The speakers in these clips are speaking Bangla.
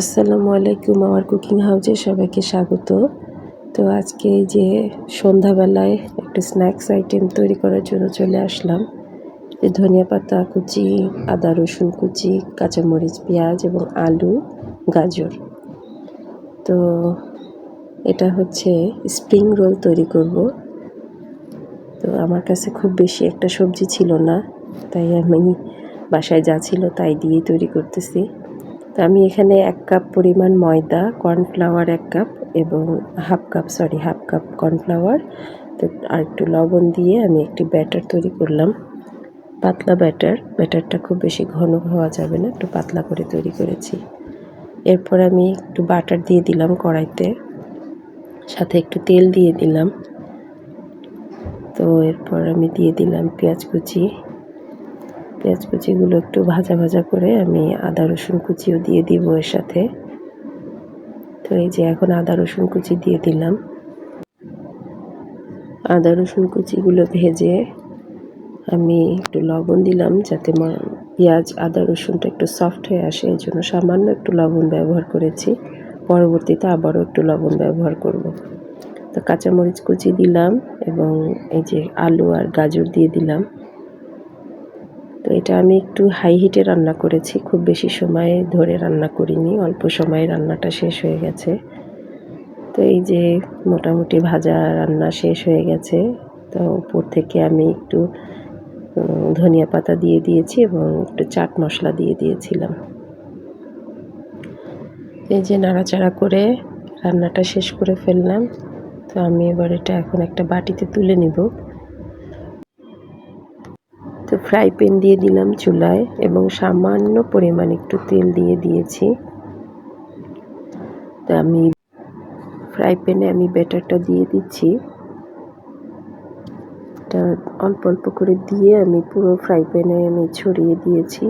আসসালামু আলাইকুম, আমার কুকিং হাউসে সবাইকে স্বাগত। তো আজকে এই যে সন্ধ্যাবেলায় একটু স্ন্যাক্স আইটেম তৈরি করার জন্য চলে আসলাম। এই ধনিয়া পাতা কুচি, আদা রসুন কুচি, কাঁচামরিচ, পেঁয়াজ এবং আলু, গাজর। তো এটা হচ্ছে স্প্রিং রোল তৈরি করব। তো আমার কাছে খুব বেশি একটা সবজি ছিল না, তাই আমি বাসায় যা ছিল তাই দিয়েই তৈরি করতেছি। তো আমি এখানে এক কাপ পরিমাণ ময়দা কর্নফ্লাওয়ার এক কাপ এবং half cup sorry half cup cornflour তো আর একটু লবণ দিয়ে আমি একটি ব্যাটার তৈরি করলাম। পাতলা ব্যাটার ব্যাটারটা খুব বেশি ঘন হওয়া যাবে না, একটু পাতলা করে তৈরি করেছি। এরপর আমি একটু বাটার দিয়ে দিলাম কড়াইতে, সাথে একটু তেল দিয়ে দিলাম। তো এরপর আমি দিয়ে দিলাম পেঁয়াজ কুচি। পেঁয়াজ কুচিগুলো একটু ভাজা ভাজা করে আমি আদা, রসুন কুচিও দিয়ে দিব এর সাথে। তো এই যে এখন আদা, রসুন কুচি দিয়ে দিলাম। আদা, রসুন কুচিগুলো ভেজে আমি একটু লবণ দিলাম যাতে পেঁয়াজ, আদা, রসুনটা একটু সফট হয়ে আসে। এই জন্য সামান্য একটু লবণ ব্যবহার করেছি। পরবর্তীতে আবারও একটু লবণ ব্যবহার করব। তো কাঁচামরিচ কুচি দিলাম এবং এই যে আলু আর গাজর দিয়ে দিলাম। তো এটা আমি একটু হাই হিটে রান্না করেছি। খুব বেশি সময় ধরে রান্না করিনি, অল্প সময়ে রান্নাটা শেষ হয়ে গেছে। তো এই যে মোটামুটি ভাজা রান্না শেষ হয়ে গেছে, তো উপর থেকে আমি একটু ধনিয়া পাতা দিয়ে দিয়েছি এবং একটু চাট মশলা দিয়ে দিয়েছিলাম। এই যে নাড়াচাড়া করে রান্নাটা শেষ করে ফেললাম। তো আমি এবার এটা এখন একটা বাটিতে তুলে নিব। ফ্রাই প্যান দিয়ে দিলাম চুলায় এবং সামান্য পরিমাণ একটু তেল দিয়ে দিয়েছি। তো আমি ফ্রাই প্যানে আমি ব্যাটারটা দিয়ে দিচ্ছি। এটা অল্প অল্প করে দিয়ে আমি পুরো ফ্রাই প্যানে আমি ছড়িয়ে দিয়েছি।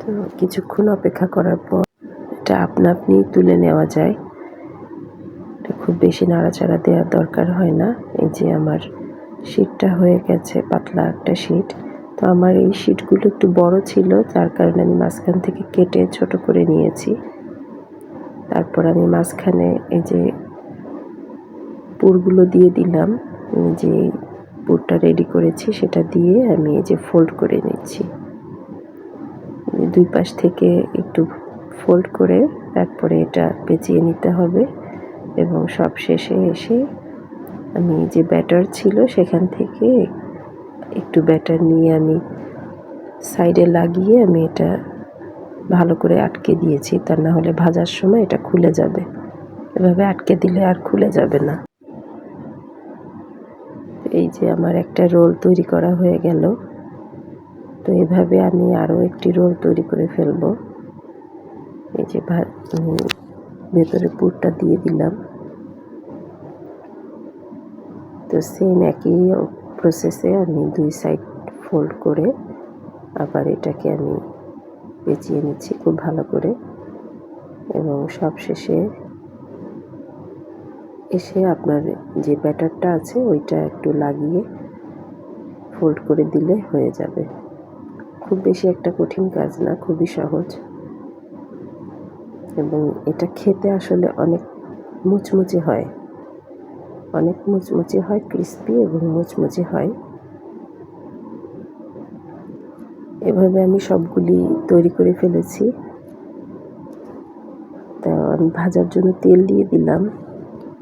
তো কিছুক্ষণ অপেক্ষা করার পর এটা আপনা আপনি তুলে নেওয়া যায়। এটা খুব বেশি নাড়াচাড়া দেওয়ার দরকার হয় না। এই যে আমার শীটটা হয়ে গেছে, পাতলা একটা শীট তো আমার এই শীটগুলো একটু বড় ছিল, যার কারণে আমি মাঝখান থেকে কেটে ছোট করে নিয়েছি। তারপর আমি মাঝখানে এই যে পুরগুলো দিয়ে দিলাম যে পুরটা রেডি করেছি সেটা দিয়ে আমি এই যে ফোল্ড করে নিচ্ছি। দুই পাশ থেকে একটু ফোল্ড করে তারপরে এটা পেঁচিয়ে নিতে হবে এবং সব শেষে এসে আমি যে ব্যাটার ছিল সেখান থেকে একটু ব্যাটার নিয়ে আমি সাইডে লাগিয়ে আমি এটা ভালো করে আটকে দিয়েছি। তা না হলে ভাজার সময় এটা খুলে যাবে। এভাবে আটকে দিলে আর খুলে যাবে না। এই যে আমার একটা রোল তৈরি করা হয়ে গেল। তো এভাবে আমি আরও একটি রোল তৈরি করে ফেলব। এই যে ভেতরে পুরটা দিয়ে দিলাম। তো সেম একই প্রসেসে আমি দুই সাইড ফোল্ড করে আবার এটাকে আমি পেঁচিয়ে নিচ্ছি খুব ভালো করে এবং সব শেষে এসে আপনার যে ব্যাটারটা আছে ওইটা একটু লাগিয়ে ফোল্ড করে দিলে হয়ে যাবে। খুব বেশি একটা কঠিন কাজ না, খুবই সহজ। এবং এটা খেতে আসলে অনেক মুচমুচে হয়। অনেক মুচমুচে হয় ক্রিস্পি এবং মুচমুচে হয়। এভাবে আমি সবগুলি তৈরি করে ফেলেছি। তা আমি ভাজার জন্য তেল দিয়ে দিলাম।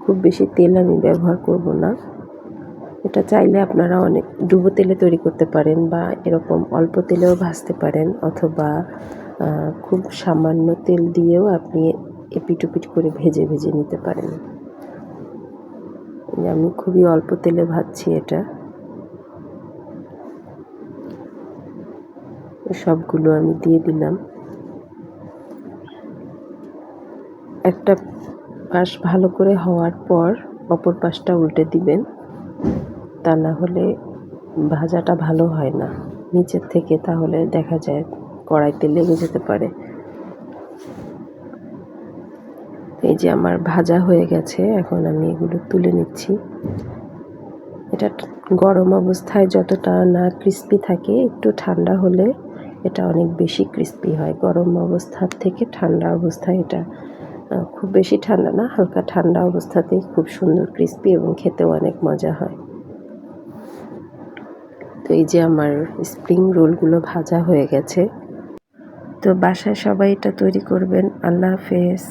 খুব বেশি তেল আমি ব্যবহার করব না। এটা চাইলে আপনারা অনেক, ডুবো তেলে তৈরি করতে পারেন বা এরকম অল্প তেলেও ভাজতে পারেন অথবা খুব সামান্য তেল দিয়েও আপনি এপিটুপিট করে ভেজে ভেজে নিতে পারেন। আমি খুবই অল্প তেলে ভাজছি এটা। সবগুলো আমি দিয়ে দিলাম। একটা পাশ ভালো করে হওয়ার পর অপর পাশটা উল্টে দিবেন। তা না হলে ভাজাটা ভালো হয় না। নিচের থেকে তাহলে দেখা যায় কড়াইতে লেগে যেতে পারে। এই যে আমার ভাজা হয়ে গেছে, এখন আমি এগুলো তুলে নিচ্ছি। এটা গরম অবস্থায় যতটা না ক্রিস্পি থাকে, একটু ঠান্ডা হলে এটা অনেক বেশি ক্রিস্পি হয়। গরম অবস্থার থেকে ঠান্ডা অবস্থায় এটা খুব বেশি ঠান্ডা না, হালকা ঠান্ডা অবস্থাতেই খুব সুন্দর ক্রিস্পি এবং খেতেও অনেক মজা হয়। তো এই যে আমার স্প্রিং রোলগুলো ভাজা হয়ে গেছে। তো বাসায় সবাই এটা তৈরি করবেন। আল্লাহ হাফেজ।